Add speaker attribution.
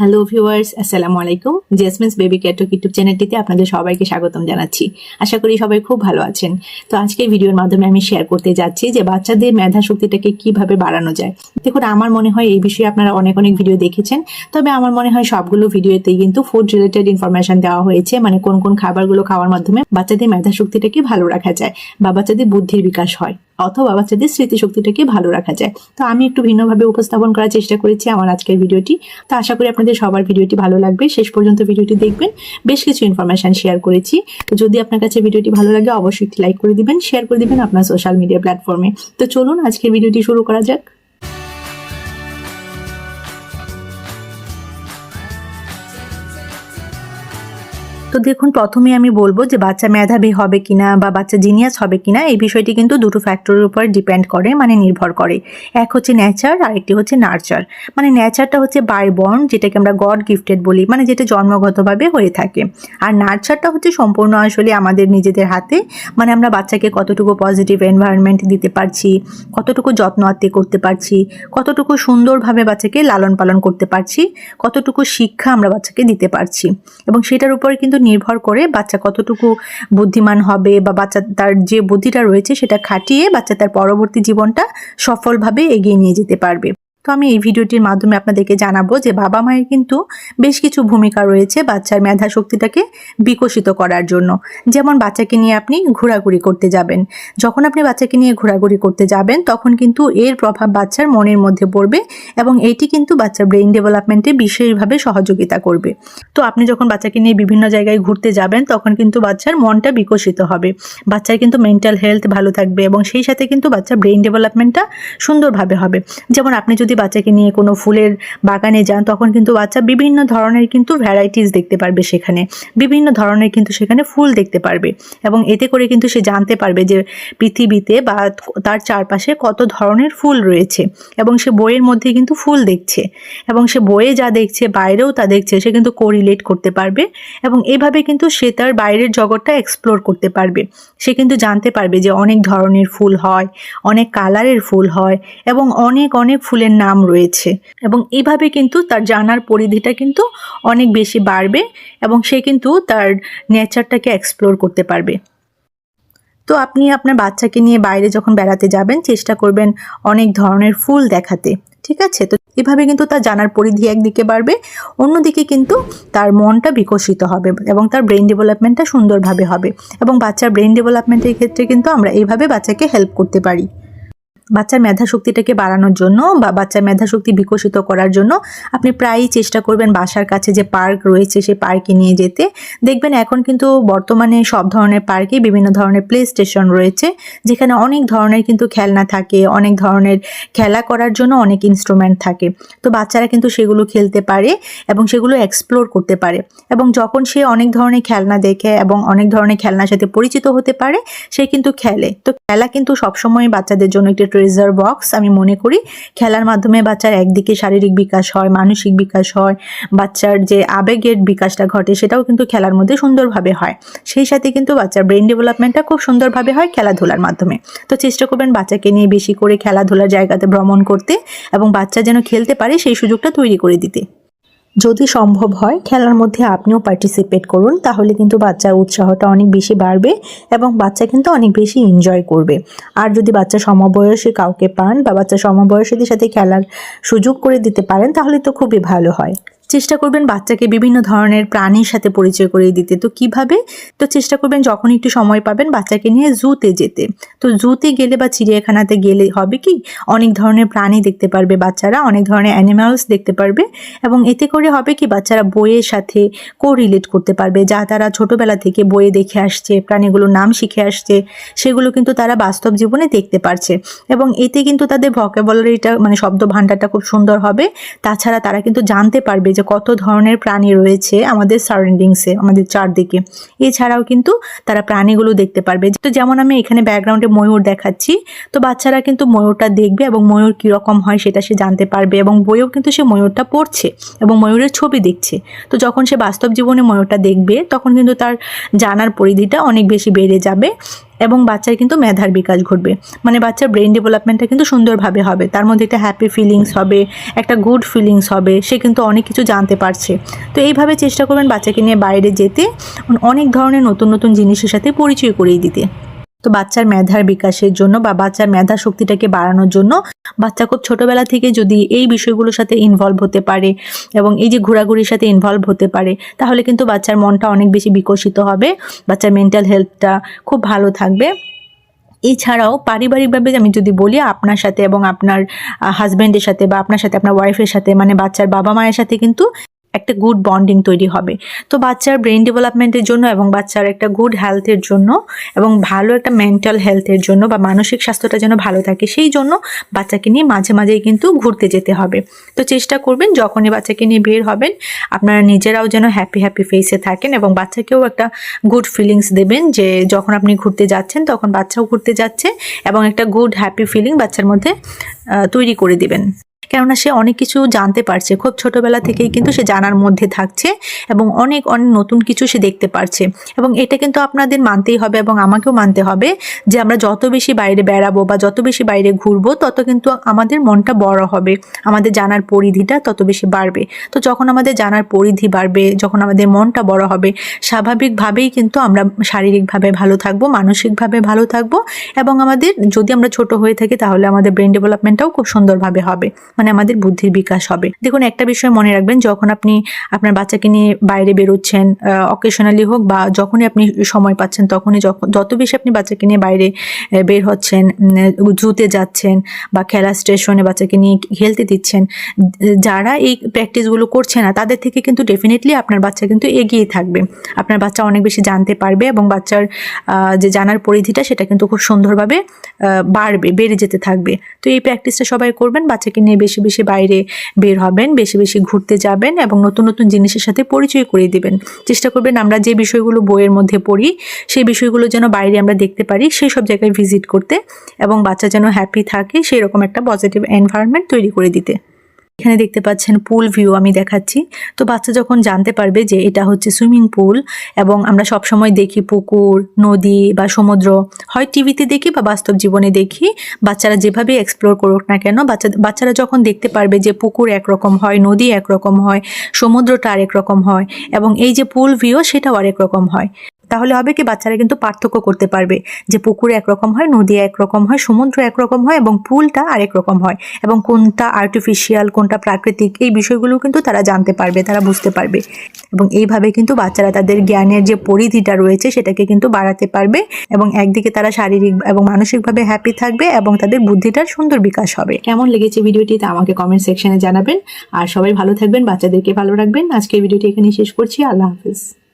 Speaker 1: Hello viewers আসসালামু আলাইকুম জেসমিন্স baby কেয়ারটক YouTube চ্যানেলটিতে আপনাদের সবাইকে স্বাগতম জানাচ্ছি। আশা করি সবাই খুব ভালো আছেন। তো আজকের ভিডিওর মাধ্যমে আমি শেয়ার করতে যাচ্ছি যে বাচ্চাদের মেধা শক্তিটাকে কীভাবে বাড়ানো যায়। দেখুন, আমার মনে হয় এই বিষয়ে আপনারা অনেক অনেক ভিডিও দেখেছেন। তবে আমার মনে হয় সবগুলো ভিডিওতেই কিন্তু ফুড রিলেটেড ইনফরমেশন দেওয়া হয়েছে। মানে কোন কোন খাবারগুলো খাওয়ার মাধ্যমে বাচ্চাদের মেধা শক্তিটাকে ভালো রাখা যায় বা বাচ্চাদের বুদ্ধির বিকাশ হয় অথবা বাচ্চাদের স্মৃতিশক্তিটাকে ভালো রাখা যায়। তো আমি একটু ভিন্নভাবে উপস্থাপন করার চেষ্টা করেছি আমার আজকের ভিডিওটি। তো আশা করি আপনাদের সবার ভিডিওটি ভালো লাগবে, শেষ পর্যন্ত ভিডিওটি দেখবেন। বেশ কিছু ইনফরমেশন শেয়ার করেছি। তো যদি আপনার কাছে ভিডিওটি ভালো লাগে, অবশ্যই একটি লাইক করে দিবেন শেয়ার করে দিবেন আপনার সোশ্যাল মিডিয়া প্ল্যাটফর্মে তো চলুন, আজকের ভিডিওটি শুরু করা যাক। তো দেখুন প্রথমে আমি বলব যে বাচ্চা মেধাবী হবে কিনা বা বাচ্চা জিনিয়াস হবে কিনা, এই বিষয়টি কিন্তু দুটো ফ্যাক্টরের উপর ডিপেন্ড করে মানে নির্ভর করে। এক হচ্ছে নেচার আর একটি হচ্ছে নার্চার মানে নেচারটা হচ্ছে বাই বর্ন যেটাকে আমরা গড গিফটেড বলি মানে যেটা জন্মগতভাবে হয়ে থাকে। আর নার্চারটা হচ্ছে সম্পূর্ণ আসলে আমাদের নিজেদের হাতে মানে আমরা বাচ্চাকে কতটুকু পজিটিভ এনভায়রনমেন্ট দিতে পারছি, কতটুকু যত্ন আত্মি করতে পারছি, কতটুকু সুন্দরভাবে বাচ্চাকে লালন পালন করতে পারছি, কতটুকু শিক্ষা আমরা বাচ্চাকে দিতে পারছি। এবং সেটার উপরে কিন্তু নির্ভর করে বাচ্চা কতটুকু বুদ্ধিমান হবে বা বাচ্চা তার যে বুদ্ধিটা রয়েছে সেটা খাটিয়ে বাচ্চা তার পরবর্তী জীবনটা সফলভাবে এগিয়ে নিয়ে যেতে পারবে। তো আমি এই ভিডিওটির মাধ্যমে আপনাদেরকে জানাব যে বাবা মায়ের কিন্তু বেশ কিছু ভূমিকা রয়েছে বাচ্চার মেধা শক্তিটাকে বিকশিত করার জন্য। যেমন বাচ্চাকে নিয়ে আপনি ঘোরাঘুরি করতে যাবেন। যখন আপনি বাচ্চাকে নিয়ে ঘোরাঘুরি করতে যাবেন, তখন কিন্তু এর প্রভাব বাচ্চার মনের মধ্যে পড়বে এবং এটি কিন্তু বাচ্চার ব্রেইন ডেভেলপমেন্টে বিশেষভাবে সহযোগিতা করবে। তো আপনি যখন বাচ্চাকে নিয়ে বিভিন্ন জায়গায় ঘুরতে যাবেন, তখন কিন্তু বাচ্চার মনটা বিকশিত হবে। বাচ্চার কিন্তু মেন্টাল হেলথ ভালো থাকবে এবং সেই সাথে কিন্তু বাচ্চার ব্রেইন ডেভেলপমেন্টটা সুন্দরভাবে হবে। যেমন আপনি যদি বাচ্চাকে নিয়ে কোনো ফুলের বাগানে যান, তখন কিন্তু বাচ্চা বিভিন্ন ধরনের কিন্তু ভ্যারাইটিস দেখতে পারবে সেখানে। বিভিন্ন ধরনের কিন্তু সেখানে ফুল দেখতে পারবে। এবং এতে করে কিন্তু সে জানতে পারবে যে পৃথিবীতে বা তার চারপাশে কত ধরনের ফুল রয়েছে। এবং সে বইয়ের মধ্যে কিন্তু ফুল দেখছে। এবং সে বইয়ে যা দেখছে, বাইরেও তা দেখছে, সে কিন্তু কোরিলেট করতে পারবে। এবং এভাবে কিন্তু সে তার বাইরের জগৎটা এক্সপ্লোর করতে পারবে। সে কিন্তু জানতে পারবে যে অনেক ধরনের ফুল হয়, অনেক কালারের ফুল হয়, এবং অনেক অনেক ফুলের নাম রয়েছে। এবং এইভাবে কিন্তু তার জানার পরিধিটা কিন্তু অনেক বেশি বাড়বে এবং সে কিন্তু তার নেচারটাকে এক্সপ্লোর করতে পারবে। তো আপনি আপনার বাচ্চাকে নিয়ে বাইরে যখন বেড়াতে যাবেন, চেষ্টা করবেন অনেক ধরনের ফুল দেখাতে, ঠিক আছে? তো এভাবে কিন্তু তার জানার পরিধি একদিকে বাড়বে, অন্যদিকে কিন্তু তার মনটা বিকশিত হবে এবং তার ব্রেন ডেভেলপমেন্টটা সুন্দরভাবে হবে। এবং বাচ্চার ব্রেন ডেভেলপমেন্টের ক্ষেত্রে কিন্তু আমরা এইভাবে বাচ্চাকে হেল্প করতে পারি। বাচ্চার মেধা শক্তিটাকে বাড়ানোর জন্য বা বাচ্চার মেধা শক্তি বিকশিত করার জন্য আপনি প্রায়ই চেষ্টা করবেন বাসার কাছে যে পার্ক রয়েছে সেই পার্কে নিয়ে যেতে। দেখবেন এখন কিন্তু বর্তমানে সব ধরনের পার্কে বিভিন্ন ধরনের প্লে স্টেশন রয়েছে, যেখানে অনেক ধরনের কিন্তু খেলনা থাকে, অনেক ধরনের খেলা করার জন্য অনেক ইনস্ট্রুমেন্ট থাকে। তো বাচ্চারা কিন্তু সেগুলো খেলতে পারে এবং সেগুলো এক্সপ্লোর করতে পারে এবং যখন সে অনেক ধরনের খেলনা দেখে এবং অনেক ধরনের খেলনার সাথে পরিচিত হতে পারে, সে কিন্তু খেলে। তো খেলা কিন্তু সবসময় বাচ্চাদের জন্য একটি ট্রেজার বক্স আমি মনে করি খেলার মাধ্যমে বাচ্চার একদিকে শারীরিক বিকাশ হয়, মানসিক বিকাশ হয়, বাচ্চার যে আবেগের বিকাশটা ঘটে সেটাও কিন্তু খেলার মধ্যে সুন্দরভাবে হয়। সেই সাথে কিন্তু বাচ্চার ব্রেন ডেভেলপমেন্টটা খুব সুন্দরভাবে হয় খেলাধুলার মাধ্যমে। তো চেষ্টা করবেন বাচ্চাকে নিয়ে বেশি করে খেলাধুলার জায়গাতে ভ্রমণ করতে এবং বাচ্চা যেন খেলতে পারে সেই সুযোগটা তৈরি করে দিতে। যদি সম্ভব হয়, খেলার মধ্যে আপনিও পার্টিসিপেট করুন, তাহলে কিন্তু বাচ্চার উৎসাহটা অনেক বেশি বাড়বে এবং বাচ্চা কিন্তু অনেক বেশি এনজয় করবে। আর যদি বাচ্চা সমবয়সী কাউকে পান বা বাচ্চা সমবয়সীদের সাথে খেলার সুযোগ করে দিতে পারেন, তাহলে তো খুবই ভালো হয়। চেষ্টা করবেন বাচ্চাকে বিভিন্ন ধরনের প্রাণীর সাথে পরিচয় করিয়ে দিতে। তো কীভাবে? তো চেষ্টা করবেন যখন একটু সময় পাবেন বাচ্চাকে নিয়ে জুতে যেতে। তো জুতে গেলে বা চিড়িয়াখানাতে গেলে হবে কি? অনেক ধরনের প্রাণী দেখতে পারবে বাচ্চারা, অনেক ধরনের অ্যানিমালস দেখতে পারবে এবং এতে করে হবে কি? বাচ্চারা বইয়ের সাথে কো রিলেট করতে পারবে। যা তারা ছোটবেলা থেকে বইয়ে দেখে আসছে, প্রাণীগুলোর নাম শিখে আসছে, সেগুলো কিন্তু তারা বাস্তব জীবনে দেখতে পারছে এবং এতে কিন্তু তাদের ভকেবলারিটা মানে শব্দ ভাণ্ডারটা খুব সুন্দর হবে। তাছাড়া তারা কিন্তু জানতে পারবে যে কত ধরনের প্রাণী রয়েছে আমাদের সারাউন্ডিংসে আমাদের চারদিকে। এছাড়াও কিন্তু তারা প্রাণীগুলো দেখতে পারবে। তো যেমন আমি এখানে ব্যাকগ্রাউন্ডে ময়ূর দেখাচ্ছি, তো বাচ্চারা কিন্তু ময়ূরটা দেখবে এবং ময়ূর কীরকম হয় সেটা সে জানতে পারবে এবং বইয়েও কিন্তু সে ময়ূরটা পড়ছে এবং ময়ূরের ছবি দেখছে। তো যখন সে বাস্তব জীবনে ময়ূরটা দেখবে, তখন কিন্তু তার জানার পরিধিটা অনেক বেশি বেড়ে যাবে এবং বাচ্চার কিন্তু মেধার বিকাশ ঘটবে। মানে বাচ্চার ব্রেন ডেভেলপমেন্টটা কিন্তু সুন্দরভাবে হবে। তার মধ্যে একটা হ্যাপি ফিলিংস হবে, একটা গুড ফিলিংস হবে, সে কিন্তু অনেক কিছু জানতে পারছে। তো এইভাবে চেষ্টা করবেন বাচ্চাকে নিয়ে বাইরে যেতে, অনেক ধরনের নতুন নতুন জিনিসের সাথে পরিচয় করিয়ে দিতে। তো বাচ্চার মেধার বিকাশের জন্য বা বাচ্চার মেধা শক্তিটাকে বাড়ানোর জন্য বাচ্চা খুব ছোটবেলা থেকে যদি এই বিষয়গুলোর সাথে ইনভলভ হতে পারে এবং এই যে ঘোরাঘুরির সাথে ইনভলভ হতে পারে, তাহলে কিন্তু বাচ্চার মনটা অনেক বেশি বিকশিত হবে, বাচ্চার মেন্টাল হেলথটা খুব ভালো থাকবে। এছাড়াও পারিবারিকভাবে আমি যদি বলি আপনার সাথে এবং আপনার হাজব্যান্ডের সাথে বা আপনার সাথে, আপনার ওয়াইফের সাথে মানে বাচ্চার বাবা মায়ের সাথে কিন্তু একটা গুড বন্ডিং তৈরি হবে। তো বাচ্চার ব্রেন ডেভেলপমেন্টের জন্য এবং বাচ্চার একটা গুড হেলথের জন্য এবং ভালো একটা মেন্টাল হেলথের জন্য বা মানসিক স্বাস্থ্যটা যেন ভালো থাকে, সেই জন্য বাচ্চাকে নিয়ে মাঝে মাঝেই কিন্তু ঘুরতে যেতে হবে। তো চেষ্টা করবেন, যখনই বাচ্চাকে নিয়ে বের হবেন, আপনারা নিজেরাও যেন হ্যাপি হ্যাপি ফেসে থাকেন এবং বাচ্চাকেও একটা গুড ফিলিংস দেবেন যে যখন আপনি ঘুরতে যাচ্ছেন, তখন বাচ্চাও ঘুরতে যাচ্ছে এবং একটা গুড হ্যাপি ফিলিং বাচ্চার মধ্যে তৈরি করে দিবেন। কেননা সে অনেক কিছু জানতে পারছে। খুব ছোটবেলা থেকেই কিন্তু সে জানার মধ্যে থাকছে এবং অনেক অনেক নতুন কিছু সে দেখতে পারছে। এবং এটা কিন্তু আপনাদের মানতেই হবে এবং আমাকেও মানতে হবে যে আমরা যত বেশি বাইরে বেড়াবো বা যত বেশি বাইরে ঘুরবো, তত কিন্তু আমাদের মনটা বড় হবে। আমাদের জানার পরিধিটা তত বেশি বাড়বে। তো যখন আমাদের জানার পরিধি বাড়বে, যখন আমাদের মনটা বড় হবে, স্বাভাবিকভাবেই কিন্তু আমরা শারীরিকভাবে ভালো থাকব, মানসিকভাবে ভালো থাকব এবং আমাদের যদি আমরা ছোট হয়ে থাকি তাহলে আমাদের ব্রেন ডেভেলপমেন্টটাও খুব সুন্দরভাবে হবে। মানে আমাদের বুদ্ধির বিকাশ হবে। দেখুন, একটা বিষয় মনে রাখবেন, যখন আপনি আপনার বাচ্চাকে নিয়ে বাইরে বেরোচ্ছেন অকেশনালি হোক বা যখনই আপনি সময় পাচ্ছেন, তখনই যখন যত বেশি আপনি বাচ্চাকে নিয়ে বাইরে বের হচ্ছেন জুতে যাচ্ছেন বা খেলা স্টেশনে বাচ্চাকে নিয়ে খেলতে দিচ্ছেন যারা এই প্র্যাকটিসগুলো করছে না, তাদের থেকে কিন্তু ডেফিনেটলি আপনার বাচ্চা কিন্তু এগিয়ে থাকবে। আপনার বাচ্চা অনেক বেশি জানতে পারবে এবং বাচ্চার যে জানার পরিধিটা, সেটা কিন্তু খুব সুন্দরভাবে বাড়বে, বেড়ে যেতে থাকবে। তো এই প্র্যাকটিসটা সবাই করবেন, বাচ্চাকে নিয়ে বেশি বেশি বাইরে বের হবেন, বেশি বেশি ঘুরতে যাবেন এবং নতুন নতুন জিনিসের সাথে পরিচয় করিয়ে দিবেন। চেষ্টা করবেন আমরা যে বিষয়গুলো বইয়ের মধ্যে পড়ি, সেই বিষয়গুলো যেন বাইরে আমরা দেখতে পারি, সেই সব জায়গায় ভিজিট করতে এবং বাচ্চা যেন হ্যাপি থাকে সেই রকম একটা পজিটিভ এনভায়রনমেন্ট তৈরি করে দিতে। এখানে দেখতে পাচ্ছেন পুল ভিউ আমি দেখাচ্ছি। তো বাচ্চা যখন জানতে পারবে যে এটা হচ্ছে সুইমিং পুল এবং আমরা সব সময় দেখি পুকুর, নদী বা সমুদ্র, হয় টিভিতে দেখি বা বাস্তব জীবনে দেখি, বাচ্চারা যেভাবে এক্সপ্লোর করুক না কেন, বাচ্চা, বাচ্চারা যখন দেখতে পারবে যে পুকুর একরকম হয়, নদী একরকম হয়, সমুদ্রটা আরেক রকম হয় এবং এই যে পুল ভিউ সেটাও আরেক রকম হয়। তাহলে হবে কি বাচ্চারা কিন্তু পার্থক্য করতে পারবে। যে পুকুরে একরকম হয় নদী একরকম হয়, সমুদ্র একরকম হয় এবং পুলটা আরেক রকম হয় এবং কোনটা আর্টিফিশিয়াল কোনটা প্রাকৃতিক এই বিষয়গুলো কিন্তু তারা জানতে পারবে, তারা বুঝতে পারবে। এবং এইভাবে কিন্তু বাচ্চারা তাদের জ্ঞানের যে পরিধিটা রয়েছে সেটাকে কিন্তু বাড়াতে পারবে এবং একদিকে তারা শারীরিক এবং মানসিকভাবে হ্যাপি থাকবে এবং তাদের বুদ্ধিটার সুন্দর বিকাশ হবে। কেমন লেগেছে ভিডিওটিতে আমাকে কমেন্ট সেকশনে জানাবেন। আর সবাই ভালো থাকবেন, বাচ্চাদেরকে ভালো রাখবেন। আজকে ভিডিওটি এখানে শেষ করছি। আল্লাহ হাফিজ।